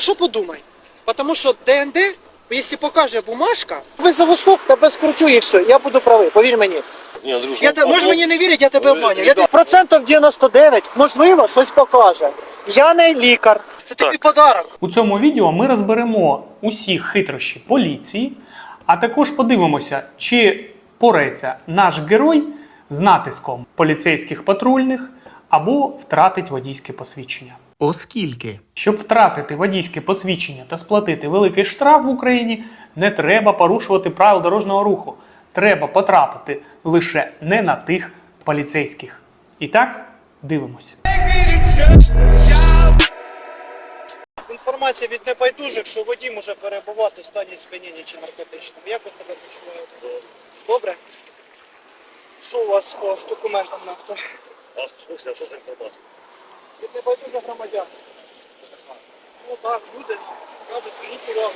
хорошо подумай. Потому що ДНД, якщо покаже бумажка, визову суд, тебе скручу і все. Я буду правий, повір мені. Не, Андрюш, Я ну, те, можеш ну, мені не вірити, я тебе ну, обманю. Я те- процентів 99, можливо, щось покаже. Я не лікар. Це тобі Так. подарок. У цьому відео ми розберемо усі хитрощі поліції, а також подивимося, чи впорається наш герой з натиском поліцейських патрульних або втратить водійське посвідчення. Оскільки, щоб втратити водійське посвідчення та сплатити великий штраф в Україні, не треба порушувати правил дорожнього руху. Треба потрапити лише не на тих поліцейських. І так, дивимось. Інформація від небайдужих, що водій може перебувати в стані сп'яніння чи наркотичному. Як ви себе почуваєте? Добре? Що у вас по документам на авто? А, в смысле, а что за информация? Від небайдужих громадян. Ну так, люди кажуть, зверніть увагу.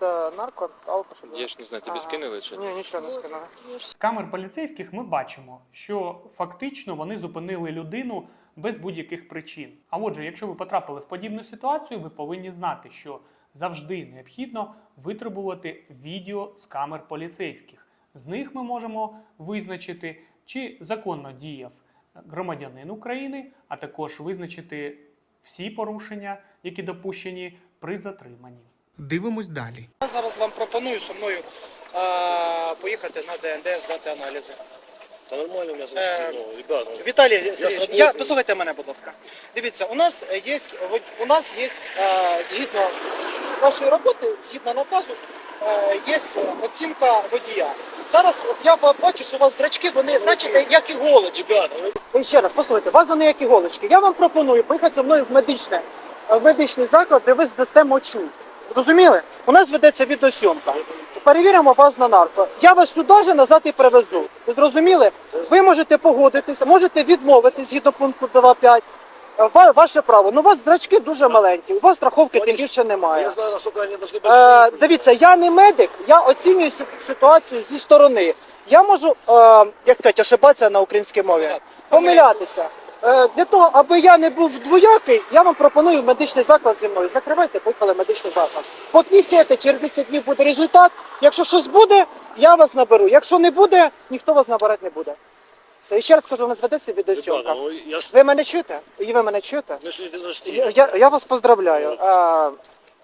Це нарко, алкоголь? Я ж не знаю, тобі скинули чи ні? Ні, нічого не скинули. З камер поліцейських ми бачимо, що фактично вони зупинили людину без будь-яких причин. А отже, якщо ви потрапили в подібну ситуацію, ви повинні знати, що завжди необхідно витребувати відео з камер поліцейських. З них ми можемо визначити, чи законно діяв громадянин України, а також визначити всі порушення, які допущені при затриманні. Дивимось далі. Я зараз вам пропоную зі мною а, поїхати на ДНД, здати аналізи. Да нормально у ребят, ну, Віталій Сергійович, зроблю. я, послухайте мене, будь ласка. Дивіться, у нас є, у нас є е, згідно нашої роботи, згідно наказу, е, є оцінка водія. Зараз от я бачу, що у вас зрачки, вони, значить, як іголочки. І ще раз, послухайте, у вас вони як іголочки. Я вам пропоную поїхати зі мною в медичне, в медичний заклад, де ви здасте мочу. Зрозуміли? У нас ведеться відеосйомка. Перевіримо вас на нарко. Я вас сюди же назад і привезу. Зрозуміли? Ви можете погодитися, можете відмовитись згідно пункту 2.5. Ва- Ваше право. Ну, у вас зрачки дуже маленькі, у вас страховки тим більше немає. я знаю, насколько они должны быть Е, дивіться, я не медик, я оцінюю сі- ситуацію зі сторони. Я можу, е, як сказати, ошибатися на українській мові, помилятися. Е, для того, аби я не був двоякий, я вам пропоную медичний заклад зі мною. Закривайте, поїхали в медичний заклад. Попісяйте, через 10 днів буде результат. Якщо щось буде, я вас наберу. Якщо не буде, ніхто вас набирати не буде. Все, і ще раз кажу, у нас ведеться відеосйомка. ну, я Ви мене чуєте? І ви мене чуєте? я день Я, рождения. я, я вас поздравляю. А,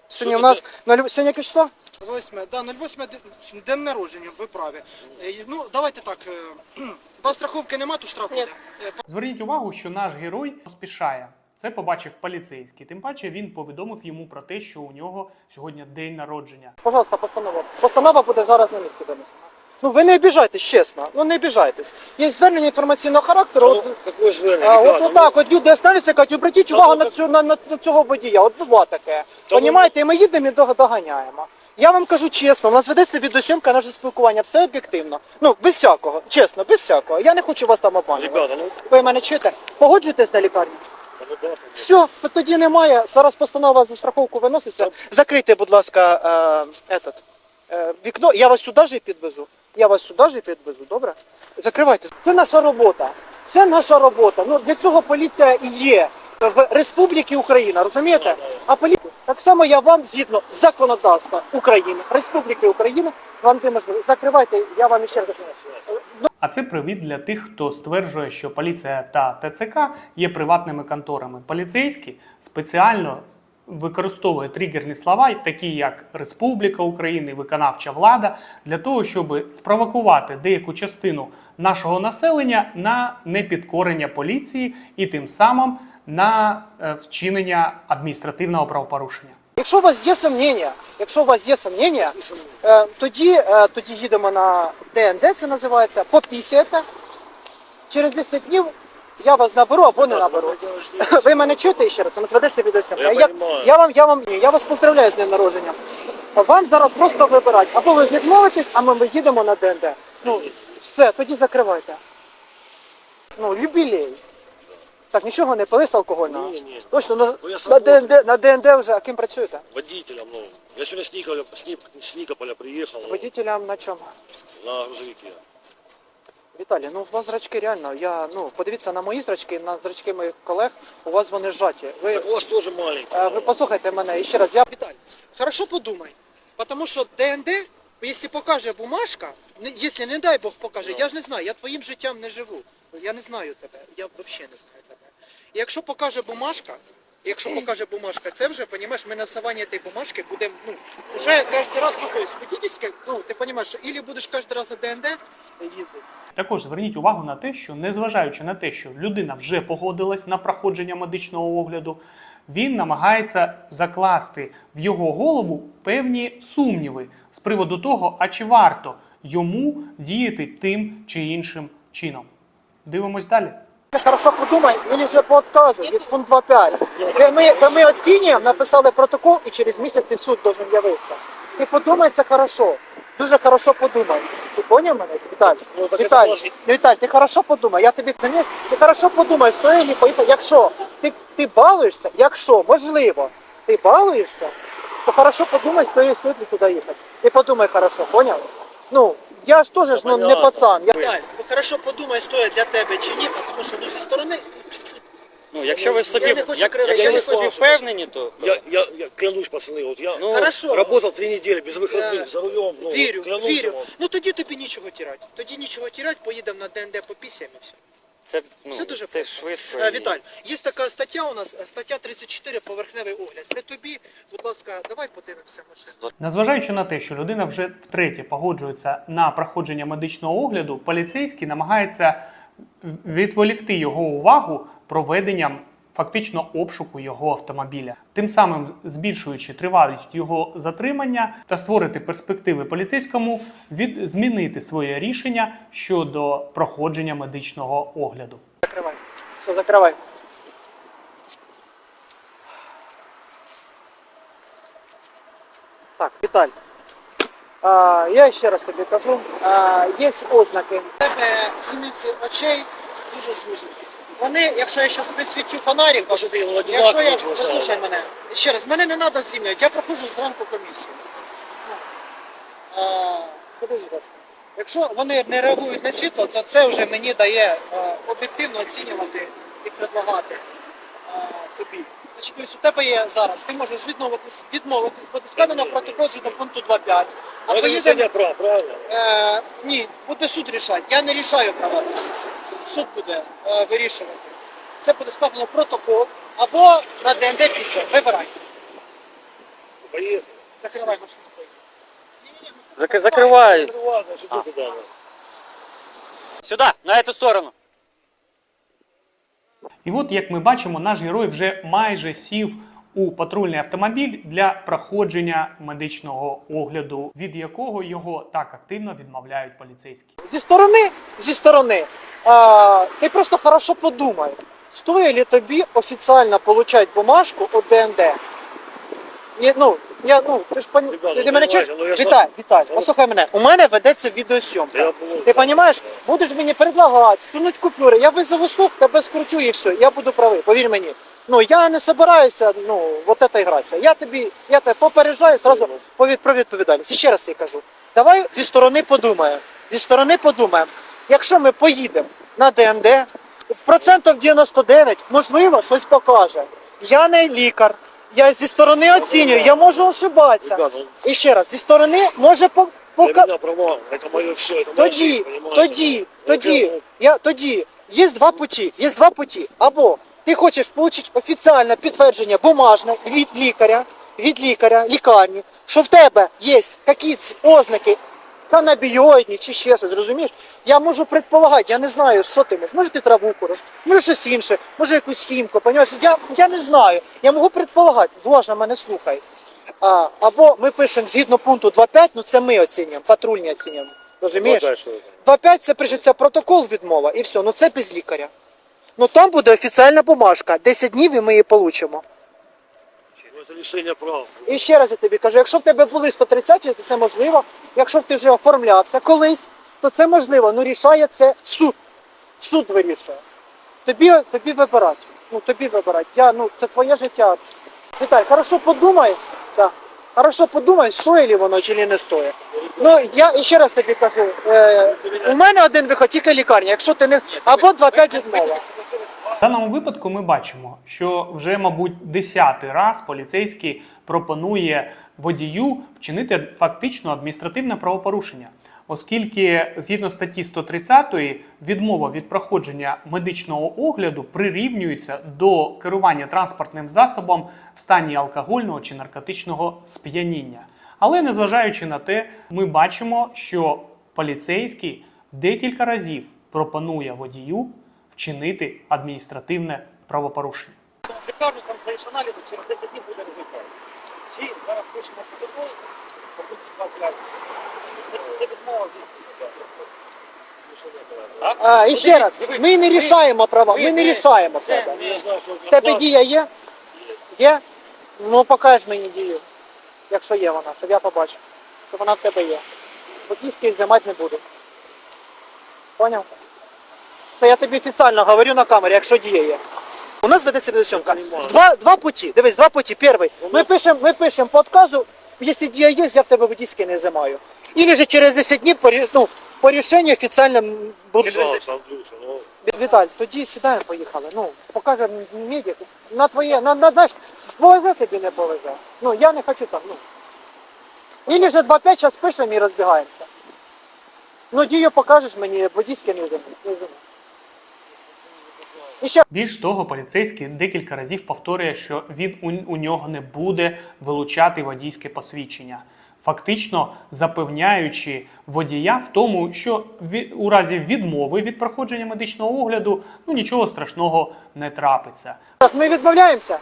сьогодні у нас на сьогодні яке число? 08, да, 08 де- день народження, ви праві. Е, Ну, давайте так. е, У вас страховки нема, то штраф буде. Е, Зверніть увагу, що наш герой поспішає. Це побачив поліцейський. Тим паче він повідомив йому про те, що у нього сьогодні день народження. Пожалуйста, постанова. Постанова буде зараз на місці винесена. Ну ви не обіжайтесь, чесно. Ну не обіжайтесь. Є звернення інформаційного характеру. От, Ну, какое звернення, а, от ребята, отак, от люди осталися, кажуть, обратіть увагу ну, на, цю, на, на, на цього водія. От бува таке. Та ну, Понімаєте, і ми їдемо і дог- доганяємо. Я вам кажу чесно, у нас ведеться відеосйомка, наше спілкування, все об'єктивно. Ну, без всякого, чесно, без всякого. Я не хочу вас там обманювати. Ребята, ну, Ви мене чуєте? Погоджуєтесь на лікарню? ну, да, конечно. Все, тоді немає. Зараз постанова за страховку виноситься. Закрийте, будь ласка, е, этот, вікно. Я вас сюди ж підвезу. Я вас сюди ж підвезу, добре? Закривайте. Це наша робота. Це наша робота. Ну для цього поліція і є в Республіці Україна, розумієте? А поліція так само я вам згідно законодавства України, Республіки Україна, вам де можливо. Закривайте, я вам іще раз. А це привід для тих, хто стверджує, що поліція та ТЦК є приватними конторами. Поліцейські спеціально використовує тригерні слова, такі як Республіка України, виконавча влада, для того, щоб спровокувати деяку частину нашого населення на непідкорення поліції і тим самим на е, вчинення адміністративного правопорушення. Якщо у вас є сумніння, якщо у вас є сумніння, е, тоді, е, тоді їдемо на ДНД, це називається, попісяєте. Через 10 днів я вас наберу або не наберу. Ви мене чуєте ще раз? У нас ведеться відеосйомка. Я Я, вам, я вам, я вас поздравляю з днем народження. Вам зараз просто вибирати. Або ви відмовитесь, або ми їдемо на ДНД. Ну, все, тоді закривайте. Ну, юбілей. Так, нічого не пили з алкогольного? Ні, ні. Точно, ну, я на, свободний. ДНД, на ДНД вже, а ким працюєте? Водителем, ну. Я сегодня с Николя, с, Ник, с Никополя приехал ну, Водителям на чому? на грузовике. Віталій, ну у вас зрачки реально. Я ну подивіться на мої зрачки, на зрачки моїх колег. У вас вони зжаті. Ви Так у вас тоже маленький. Е, Ви послухайте мене і ще раз. Я Віталь, хорошо подумай. Потому що ДНД, якщо покаже бумажка, не- якщо не дай Бог покаже, я ж не знаю, я твоїм життям не живу. Я не знаю тебе. Я взагалі не знаю тебе. І якщо покаже бумажка, якщо покаже бумажка, це вже, розумієш, ми на основанні тієї бумажки будемо, ну, вже кожен раз свидетельське, ну, ти розумієш, що ілі будеш кожен раз за ДНД їздити. Також зверніть увагу на те, що незважаючи на те, що людина вже погодилась на проходження медичного огляду, він намагається закласти в його голову певні сумніви з приводу того, а чи варто йому діяти тим чи іншим чином. Дивимось далі. Хорошо подумай, він вже по отказу, є пункт 2.5. Де ми, де ми оцінюємо, написали протокол і через місяць ти в суд должен явитися. Ти подумай це хорошо. Дуже хорошо подумай. Ти поняв мене, Віталій? Ну, Віталій, можна. Віталій, ти хорошо подумай. Я тобі конечно, ти хорошо подумай, стоїть ли поїхати. Якщо ти, ти балуєшся, якщо, можливо, ти балуєшся, то хорошо подумай, стоїть, стоїть туди їхати. Ти подумай хорошо, поняв? Ну, я ж теж ж, ну, не понятно. пацан. Я... Віталій, хорошо подумай, стоїть для тебе чи ні, тому що ну, зі сторони чуть-чуть Ну, якщо ви Я собі, не хочу як, кривити, якщо я ви не собі хочу. впевнені, то, то Я, я, я клянусь, пацаны, вот я Ну, Хорошо. работал три недели без выходных, Е, за рулем. Ну, Вірю, вот, клянусь вірю. вам. Ну тоді тобі нічого тірати. Тоді нічого тірати, поїдемо на ДНД по пісям і все. це, ну, Все дуже це просто. швидко. Е, і- Віталь, є така стаття у нас, е, стаття 34, поверхневий огляд. При тобі, будь ласка, давай подивимося машину. Незважаючи на те, що людина вже втретє погоджується на проходження медичного огляду, поліцейський намагається відволікти його увагу проведенням фактично обшуку його автомобіля, тим самим збільшуючи тривалість його затримання та створити перспективи поліцейському від змінити своє рішення щодо проходження медичного огляду. Закривай. Все, закривай. Так, Віталь. А, я ще раз тобі кажу, а, є ознаки. Тебе зіниці очей дуже звужені. Вони, якщо я зараз присвічу фонариком, якщо я, послухай мене, ще раз, мене не треба зрівнювати, я проходжу зранку комісію. А, будь ласка. Якщо вони не реагують на світло, то це вже мені дає е, об'єктивно оцінювати і предлагати е, тобі. Значить, дивись, у тебе є зараз, ти можеш відмовитись, відмовитись, буде складено протокол згідно пункту 2.5. А А это поїдемо, решение прав, правильно? е, ні, буде суд рішати. Я не рішаю права. Суд буде е, вирішувати. Це буде складено протокол або на ДНД після. Вибирай. Поехали. Закривай машину. Зак- закривай. Закрывай, значит, ты туда. ну. Сюди, на цю сторону. І от, як ми бачимо, наш герой вже майже сів у патрульний автомобіль для проходження медичного огляду, від якого його так активно відмовляють поліцейські. Зі сторони, зі сторони, а, ти просто хорошо подумай, стоїть ли тобі офіційно получать бумажку від ДНД? Ну, я, ну, ти ж пон... Ребята, ти мене давайте, чуєш? ну, я сам- Віталь, Ну. послухай мене, у мене ведеться відеосйомка. Я. Ти розумієш, будеш мені предлагати, сунуть купюри, я визову суд, тебе скручу і все, я буду правий, повір мені. Ну, я не собираюся, ну, вот это гратися. Я тобі, я тебе попереджаю, сразу повід, про відповідальність. І ще раз я кажу, давай зі сторони подумаємо, зі сторони подумаємо, якщо ми поїдемо на ДНД, процентів 99, можливо, щось покаже. Я не лікар, я зі сторони оцінюю, я можу ошибатися. Ребята, І ще раз, зі сторони може по, для пока... меня права, это мое все, это моя Тоді, жизнь, понимаете? тоді, тоді, я, ну, я тоді. Є два путі, є два путі. Або ти хочеш отримати офіційне підтвердження бумажне від лікаря, від лікаря, лікарні, що в тебе є якісь ознаки канабіоїдні чи ще щось, розумієш? Я можу предполагати, я не знаю, що ти можеш. Може ти траву куриш, може щось інше, може якусь хімку, понімаєш? Я, я не знаю. Я можу предполагати. Боже, мене слухай. А, або ми пишемо згідно пункту 2.5, ну це ми оцінюємо, патрульні оцінюємо. Розумієш? 2.5 це пишеться протокол відмова і все, ну це без лікаря. Ну там буде офіційна бумажка. 10 днів і ми її получимо. Лишение прав. І ще раз я тобі кажу, якщо в тебе були 130, то це можливо. Якщо ти вже оформлявся колись, то це можливо. Ну рішає це суд. Суд вирішує. Тобі, тобі вибирати. Ну тобі вибирати. Я, ну, це твоє життя. Віталь, хорошо подумай. Да. Хорошо подумай, стоїть ли воно чи не стоїть. Ну, я ще раз тобі кажу, е, у мене один виход, тільки лікарня, якщо ти не... Або 2-5 відмова. В даному випадку ми бачимо, що вже, мабуть, десятий раз поліцейський пропонує водію вчинити фактично адміністративне правопорушення, оскільки згідно статті 130 відмова від проходження медичного огляду прирівнюється до керування транспортним засобом в стані алкогольного чи наркотичного сп'яніння. Але незважаючи на те, ми бачимо, що поліцейський декілька разів пропонує водію вчинити адміністративне правопорушення. Лікарню там здаєш аналізи, через 10 днів буде результат. Чи зараз пишемо протокол, два пляжі. Це, це відмова від А, і ще раз, ми не рішаємо права, ми не рішаємо права. Я В Тебе дія є? Є? Ну покаж мені дію, якщо є вона, щоб я побачив, що вона в тебе є. Водійський взимати не буду. Поняв? Це я тобі офіційно говорю на камері, якщо дія є. У нас ведеться відеосйомка. Два, два путі. Дивись, два путі. Перший. Ми пишемо ми пишем по отказу, якщо дія є, я в тебе водійський не взимаю. Или же через 10 днів по, рі- ну, по рішенню офіційно буду. Пожалуйста, Андрюша, ну. Віталь, тоді сідаємо, поїхали. Ну, покажемо медик. На твоє, на, на, знаєш, повезе тобі не повезе. Ну, я не хочу так, ну. Ілі же 2-5 зараз пишемо і розбігаємося. Ну, дію покажеш мені, водійське не зиму. І ще Більш того, поліцейський декілька разів повторює, що він у, у нього не буде вилучати водійське посвідчення, фактично запевняючи водія в тому, що ві- у разі відмови від проходження медичного огляду ну нічого страшного не трапиться. ми відмовляємося.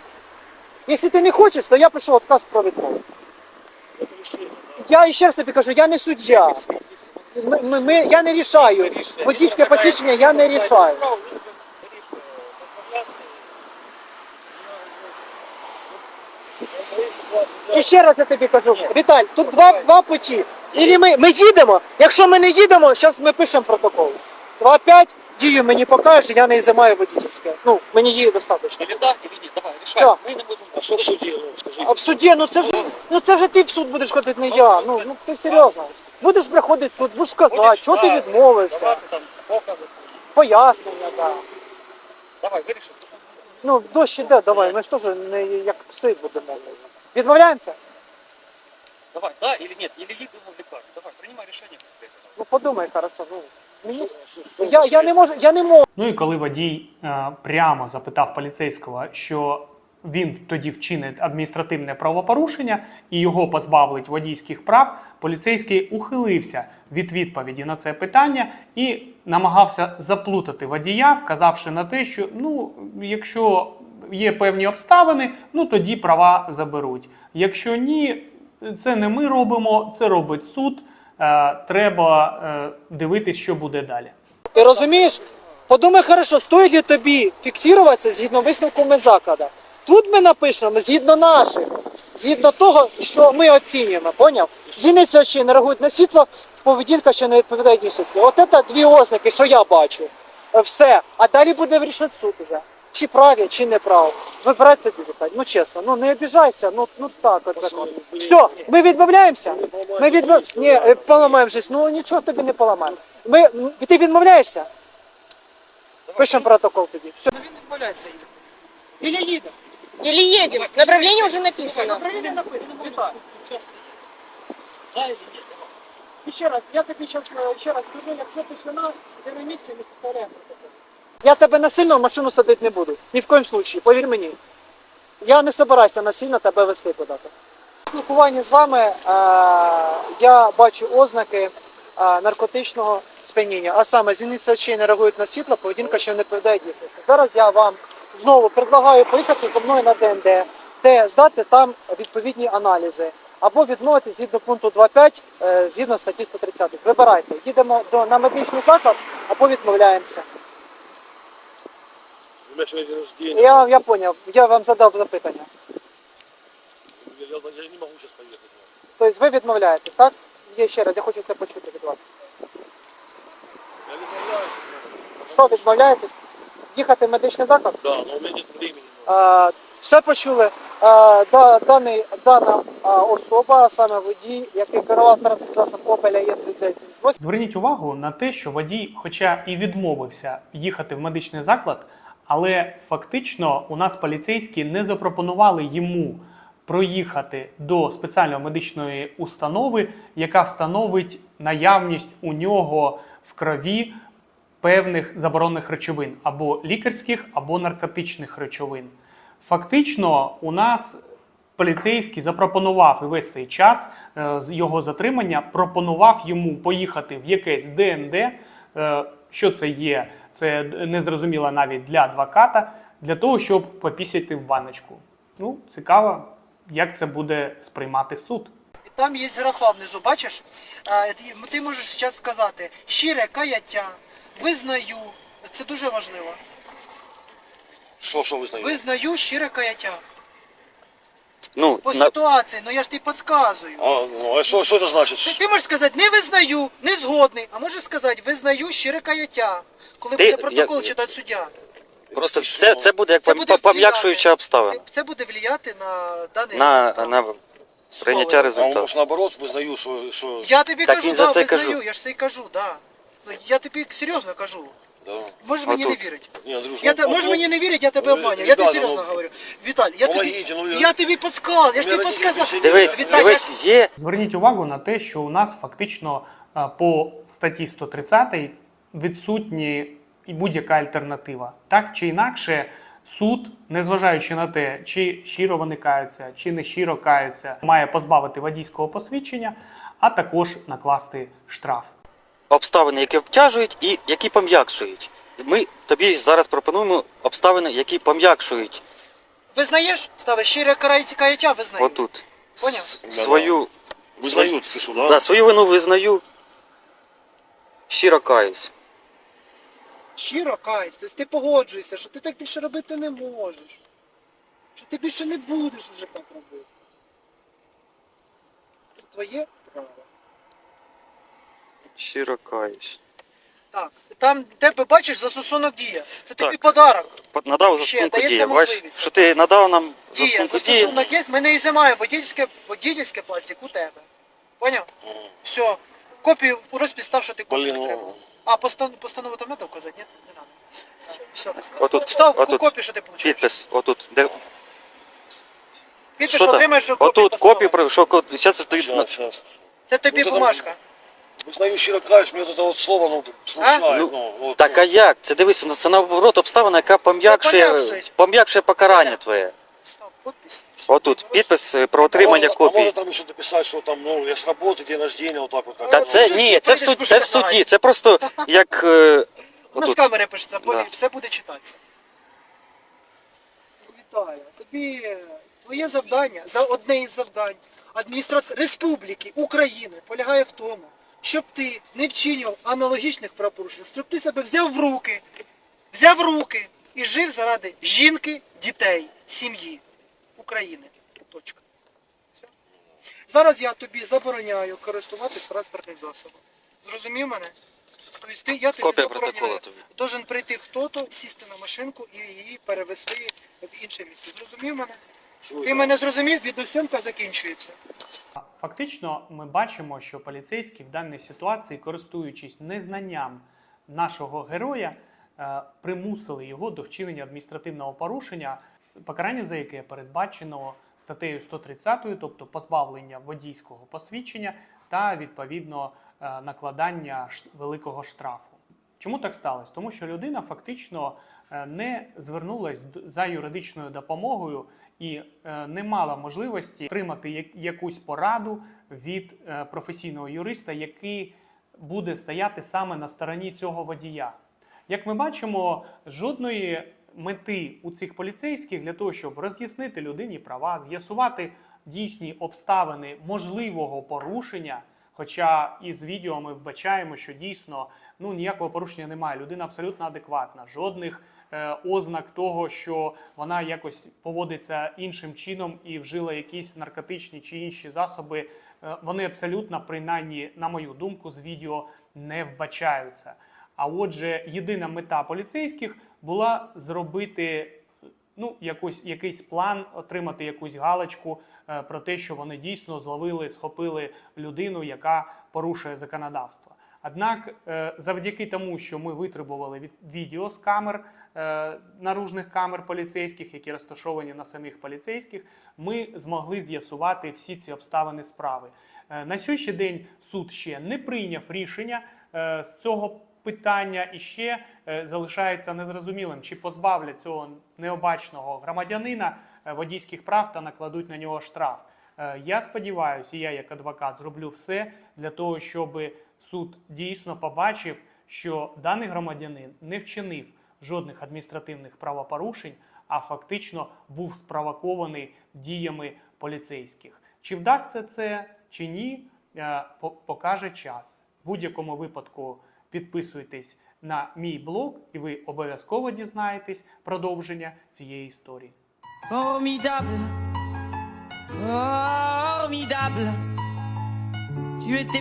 Якщо ти не хочеш, то я пишу отказ про відмову. Я ще раз тобі кажу, я не суддя. Ми, ми, ми- я не рішаю. Водійське посвідчення я не рішаю. І ще раз я тобі кажу, Віталь, тут два, два путі. Ілі ми, ми їдемо. Якщо ми не їдемо, зараз ми пишемо протокол. 2-5, дію мені покажеш, я не ізимаю водійське. Ну, мені її достатньо. Или да, или. Давай, решай. Всё. Мы не можем А что в суде, ну, скажи. А в суді, ну це вже, ну це вже ти в суд будеш ходити, не я. Ну, ну ти серйозно. Будеш приходити в суд, будеш казати, що ти відмовився, Давай там покази. пояснення, так. Давай, вирішимо. Ну, дощ іде, давай, ми ж теж не як пси будемо. Відмовляємося? Давай, да или нет, или едем в лекарню. Давай, принимай решение. Ну подумай, хорошо. Ну, мені... Что я, я не можу, я не можу. Ну і коли водій е, прямо запитав поліцейського, що він тоді вчинить адміністративне правопорушення і його позбавить водійських прав, поліцейський ухилився від відповіді на це питання і намагався заплутати водія, вказавши на те, що ну, якщо є певні обставини, ну тоді права заберуть. Якщо ні, це не ми робимо, це робить суд. Е, треба е, дивитись, що буде далі. Ти розумієш? Подумай хорошо, стоїть ли тобі фіксуватися згідно висновку медзакладу. Тут ми напишемо згідно наших, згідно того, що ми оцінюємо, поняв? Зіниці очі не реагують на світло, поведінка, що не відповідає дійсності. От це дві ознаки, що я бачу. Е, Все. А далі буде вирішувати суд уже. Чи праві, чи не праві. Вибирайте тобі питання. Ну чесно, ну не обіжайся, ну, ну так от закон. Все, ми відмовляємося. Ми відмов... Ні, е, поламаємо щось. Ну нічого тобі не поламаємо. Ми... Ти відмовляєшся? Пишемо протокол тоді. Все. Він відмовляється. Ілі їде. Или едем. Направление уже написано. Направлення написано. Вітаю. І ще раз, я тобі е, ще раз скажу, якщо тишина, ти на місці, ми составляємо. Я тебе насильно в машину садити не буду. Ні в коїм случаї, повір мені. Я не собираюся насильно тебе вести куди-то. В спілкуванні з вами е, я бачу ознаки е, наркотичного сп'яніння, а саме зіниці очей не реагують на світло, поведінка, що не відповідає дійсності. Зараз я вам знову предлагаю поїхати зі мною на ДНД, де здати там відповідні аналізи. Або відмовити згідно пункту 2.5, е, згідно статті 130. Вибирайте, їдемо до, на медичний заклад або відмовляємося. Сегодня день рождения. Я, я поняв, я вам задав запитання. Я, я- я не могу сейчас поехать. Тобто ви відмовляєтесь, так? Є ще раз, я хочу це почути від вас. Я не боюсь. Що відмовляєтесь? Їхати в медичний заклад? Да, но у меня нет времени. Е, все почули. Е, да, даний, дана а, особа, саме водій, який керував транспортним засобом Opel Є30. Зверніть увагу на те, що водій, хоча і відмовився їхати в медичний заклад, але фактично у нас поліцейські не запропонували йому проїхати до спеціальної медичної установи, яка встановить наявність у нього в крові певних заборонених речовин або лікарських, або наркотичних речовин. Фактично, у нас поліцейський запропонував і весь цей час е, з його затримання пропонував йому поїхати в якесь ДНД. Е, що це є? Це незрозуміло навіть для адвоката, для того, щоб попісяти в баночку. Ну, цікаво, як це буде сприймати суд. Там є графа внизу, бачиш? Ти- можеш зараз сказати щире каяття, визнаю. Це дуже важливо. Що, що ви знаєте? Визнаю щире каяття. Ну, По на, ситуації, ну я ж тобі підказую. А, ну, а що, що це значить? Ти, ти можеш сказати не визнаю, не згодний, а можеш сказати визнаю щире каяття, коли Ти- буде протокол як- читати суддя. просто це, це буде як Це буде пом'якшуюча впливати. обставина Це буде влияти на даний на, на прийняття А результату. може наоборот визнаю, що... що... Я тобі Так кажу, він за да, це визнаю, кажу. я ж це й кажу, да. Ну, Я тобі серйозно кажу. Да. Можеш мені не Отут. вірити. Ні, Андрюш, Я ну, те, можеш ну, мені не вірити, я тебе ну, обманю. Я тобі Віталій, серйозно ну, говорю. Віталій, я тобі, помогите, ну, я- я тобі підказав, я ж Мене тобі підказав. сидять. Дивись, Віталій, дивись, є. Зверніть увагу на те, що у нас фактично е, по статті 130 відсутні і будь-яка альтернатива. Так чи інакше, суд, незважаючи на те, чи щиро вони каються, чи не щиро каються, має позбавити водійського посвідчення, а також накласти штраф. обставини, які обтяжують і які пом'якшують. Ми тобі зараз пропонуємо обставини, які пом'якшують Визнаєш? Ставиш щире каяття, визнаю. отут. Поняв? Свою, Визнають, пишу, да? да, свою вину визнаю. Щиро каюсь. Щиро каюсь. Тобто ти погоджуєшся, що ти так більше робити не можеш. Що ти більше не будеш уже так робити. Це твоє право. Щиро каюсь. Так, там тебе бачиш застосунок дія. Це тобі подарок. По- Надав Ще застосунку дається дії. Бачиш, можливість. що ти надав нам Дія, застосунку дії. застосунок є, ми не ізимаємо водительське, водительське пластик у тебе. Поняв? Все. Копію розпис став, що ти копію Блін, ну. А постанов, постанову там треба вказати? Ні? Не. Все. Отут, Став отут. копію, що ти получаєш. Підпис, отут. Де, Підпис, що там? отримаєш, що копію Отут постанови. копію, про- що зараз тобі Щас, щас. Це тобі Ну, то там- бумажка. Визнаю щиро каюсь, мені це от слово, ну, смущає. Ну, ну, от, Так а як? Це дивися, це наоборот обставина, яка пом'якшує, пом'якшує. пом'якшує покарання твоє. Став підпис. Отут, підпис е, про А отримання А може копії. там ще дописати, що там, ну, я з роботи, день рождения, отак от. Та це ні, це в суді, це в суді. Це просто як е, У нас отут. камери пишеться, повір, Да. все буде читатися. Вітаю, тобі е, твоє завдання, за одне із завдань адміністратора Республіки України полягає в тому, щоб ти не вчинював аналогічних правопорушень, щоб ти себе взяв в руки, взяв в руки і жив заради жінки, дітей, сім'ї України. Точка. Все. Зараз я тобі забороняю користуватись транспортним засобом. Зрозумів мене? Тобто ти, я тобі Копія забороняю. тобі. Должен прийти хто-то, сісти на машинку і її перевести в інше місце. Зрозумів мене? Чую, Ти мене зрозумів, відеосйомка закінчується. Фактично, ми бачимо, що поліцейські в даній ситуації, користуючись незнанням нашого героя, е, примусили його до вчинення адміністративного порушення, покарання за яке передбачено статтею 130, тобто позбавлення водійського посвідчення та відповідно е, накладання великого штрафу. Чому так сталося? Тому що людина фактично е, не звернулась за юридичною допомогою і е, не мала можливості отримати якусь пораду від професійного юриста, який буде стояти саме на стороні цього водія. Як ми бачимо, жодної мети у цих поліцейських для того, щоб роз'яснити людині права, з'ясувати дійсні обставини можливого порушення. Хоча із відео ми вбачаємо, що дійсно ну ніякого порушення немає. Людина абсолютно адекватна, жодних е, ознак того, що вона якось поводиться іншим чином і вжила якісь наркотичні чи інші засоби. е, вони абсолютно, принаймні, на мою думку, з відео не вбачаються. А отже, єдина мета поліцейських була зробити ну, якось, якийсь план, отримати якусь галочку, е, про те, що вони дійсно зловили, схопили людину, яка порушує законодавство. Однак, е, завдяки тому, що ми витребували від відео з камер е, наружних камер поліцейських, які розташовані на самих поліцейських, ми змогли з'ясувати всі ці обставини справи. Е, На сьогоднішній день суд ще не прийняв рішення е, з цього питання і ще е, залишається незрозумілим, чи позбавлять цього необачного громадянина е, водійських прав та накладуть на нього штраф. Е, Я сподіваюся, я як адвокат зроблю все для того, щоб суд дійсно побачив, що даний громадянин не вчинив жодних адміністративних правопорушень, а фактично був спровокований діями поліцейських. Чи вдасться це чи ні, покаже час. В будь-якому випадку підписуйтесь на мій блог, і ви обов'язково дізнаєтесь продовження цієї історії. Formidable, formidable. Tu étais